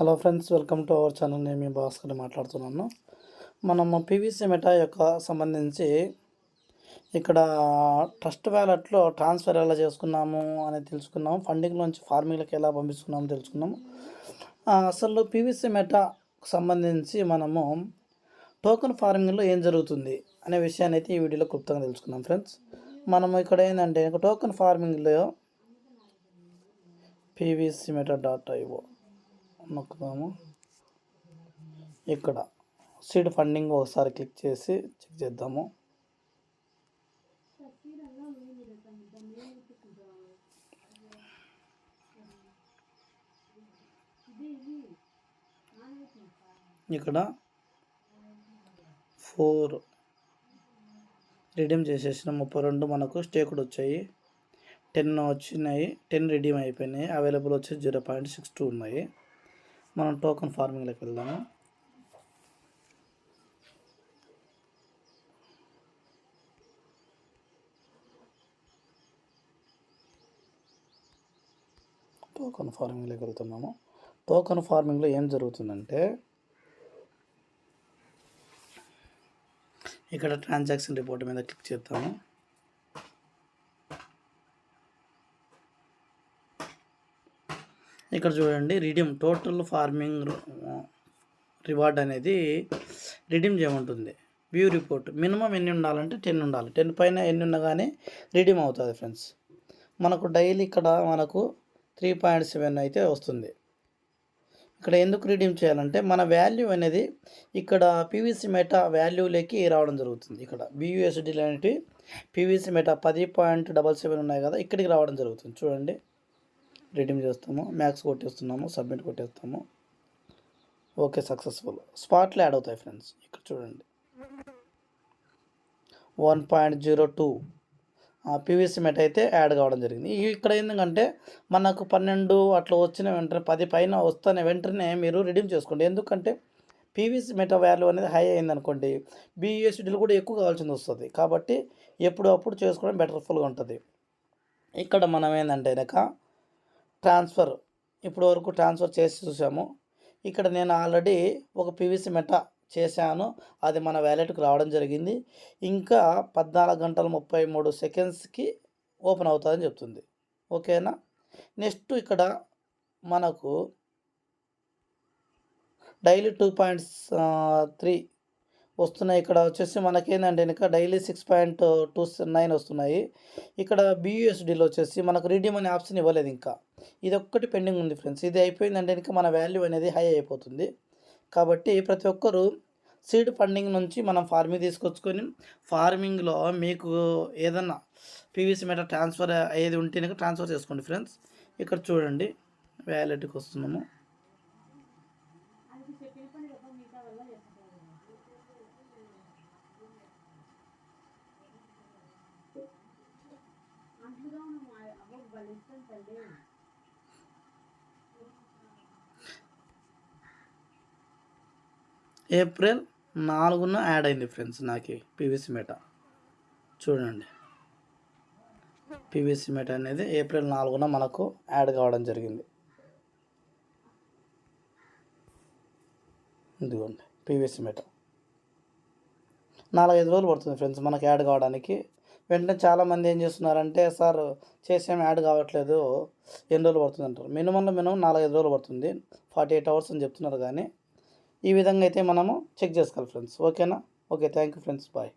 Hello friends welcome to our channel. నేను మీ భాస్కర్ మాట్లాడుతున్నాను. మనము పీవీసీ మెటా యొక్క సంబంధించి ఇక్కడ ట్రస్ట్ వ్యాలెట్లో ట్రాన్స్ఫర్ ఎలా చేసుకున్నాము అనేది తెలుసుకున్నాము ఫండింగ్ నుంచి ఫార్మింగ్లకు ఎలా పంపిస్తున్నాము తెలుసుకున్నాము. అసలు పీవీసీ మెటాకు సంబంధించి మనము టోకెన్ ఫార్మింగ్లో ఏం జరుగుతుంది అనే విషయాన్ని అయితే ఈ వీడియోలో క్లుప్తంగా తెలుసుకున్నాం ఫ్రెండ్స్. మనము ఇక్కడ ఏంటంటే టోకెన్ ఫార్మింగ్లో పీవీసీ మెటా డాట్ ఐఓ నొక్కుదాము. ఇక్కడ సీడ్ ఫండింగ్ ఒకసారి క్లిక్ చేసి చెక్ చేద్దాము. ఇక్కడ ఫోర్ రిడీమ్ చేసేసిన ముప్పై రెండు మనకు స్టేకుడు వచ్చాయి. టెన్ వచ్చినాయి. టెన్ రిడీమ్ అయిపోయినాయి. అవైలబుల్ వచ్చి జీరో పాయింట్ సిక్స్ టూ ఉన్నాయి. మనం టోకెన్ ఫార్మింగ్లోకి వెళ్దాము. టోకన్ ఫార్మింగ్లోకి వెళ్తున్నాము. టోకన్ ఫార్మింగ్లో ఏం జరుగుతుందంటే ఇక్కడ ట్రాన్సాక్షన్ రిపోర్ట్ మీద క్లిక్ చేద్దాము. ఇక్కడ చూడండి రిడీమ్ టోటల్ ఫార్మింగ్ రివార్డ్ అనేది రిడీమ్ చేయమంటుంది. వ్యూ రిపోర్ట్ మినిమం ఎన్ని ఉండాలంటే టెన్ ఉండాలి. టెన్ పైన ఎన్ని ఉన్నా కానీ రిడీమ్ అవుతుంది ఫ్రెండ్స్ మనకు డైలీ ఇక్కడ మనకు త్రీ పాయింట్ సెవెన్ అయితే వస్తుంది. ఇక్కడ ఎందుకు రిడీమ్ చేయాలంటే మన వాల్యూ అనేది ఇక్కడ పీవీసీ మెటా వాల్యూలోకి రావడం జరుగుతుంది. ఇక్కడ బీయూఎస్డీలు అనేటివి పీవీసీ మెటా పది పాయింట్ డబల్ సెవెన్ ఉన్నాయి కదా ఇక్కడికి రావడం జరుగుతుంది. చూడండి. రిడీమ్ చేస్తాము మ్యాక్స్ కొట్టేస్తున్నాము సబ్మిట్ కొట్టేస్తాము. ఓకే సక్సెస్ఫుల్ స్పాట్లో యాడ్ అవుతాయి ఫ్రెండ్స్ ఇక్కడ చూడండి. One point zero two PVC meta అయితే యాడ్ కావడం జరిగింది. ఇక్కడ ఎందుకంటే మనకు పన్నెండు అట్లా వచ్చిన వెంటనే పది పైన వస్తున్న వెంటనే మీరు రిడీమ్ చేసుకోండి. ఎందుకంటే పీవీసీ మెటా వాల్యూ అనేది హై అయింది అనుకోండి బీయూఎస్డీలు కూడా ఎక్కువ కావాల్సింది వస్తుంది. కాబట్టి ఎప్పుడు అప్పుడు చేసుకోవడం బెటర్ఫుల్గా ఉంటుంది. ఇక్కడ మనం ఏంటంటే కనుక ట్రాన్స్ఫర్ ఇప్పుడు వరకు ట్రాన్స్ఫర్ చేసి చూసాము. ఇక్కడ నేను ఆల్రెడీ ఒక పీవీసీ మెటా చేశాను. అది మన వ్యాలెట్కి రావడం జరిగింది. ఇంకా పద్నాలుగు గంటల ముప్పై మూడు సెకండ్స్కి ఓపెన్ అవుతుందని చెప్తుంది. ఓకేనా? నెక్స్ట్ ఇక్కడ మనకు డైలీ టూ పాయింట్స్ త్రీ వస్తున్నాయి. ఇక్కడ వచ్చేసి మనకేందంటే ఇంకా daily six point two nine వస్తున్నాయి. ఇక్కడ బియూఎస్డీలో వచ్చేసి మనకు రీడీమ్ అనే ఆప్షన్ ఇవ్వలేదు ఇంకా. ఇది ఒక్కటి పెండింగ్ ఉంది ఫ్రెండ్స్. ఇది అయిపోయిందంటే ఇంకా మన వాల్యూ అనేది హై అయిపోతుంది. కాబట్టి ప్రతి ఒక్కరూ సీడ్ ఫండింగ్ నుంచి మనం ఫార్మింగ్ తీసుకొచ్చుకొని ఫార్మింగ్లో మీకు ఏదన్నా పీవీసీ మీద ట్రాన్స్ఫర్ అయ్యేది ఉంటే కనుక ట్రాన్స్ఫర్ చేసుకోండి ఫ్రెండ్స్. ఇక్కడ చూడండి వ్యాలెట్కి వస్తున్నాము. ఏప్రిల్ నాలుగున యాడ్ అయింది ఫ్రెండ్స్ నాకు పీవీసీ మెటా. చూడండి. పీవీసీ మెటా అనేది ఏప్రిల్ నాలుగున మనకు యాడ్ కావడం జరిగింది. ఇదిగోండి పీవీసీ మెటా. నాలుగైదు రోజులు పడుతుంది ఫ్రెండ్స్ మనకి యాడ్ కావడానికి. వెంటనే చాలామంది ఏం చేస్తున్నారంటే సార్ చేసేం యాడ్ కావట్లేదు ఎన్ని రోజులు పడుతుంది అంటారు. మినిమంలో మినిమం నాలుగైదు రోజులు పడుతుంది. ఫార్టీ ఎయిట్ అవర్స్ అని చెప్తున్నారు కానీ ఈ విధంగా అయితే మనము చెక్ చేసుకోవాలి ఫ్రెండ్స్ ఓకేనా okay thank you friends bye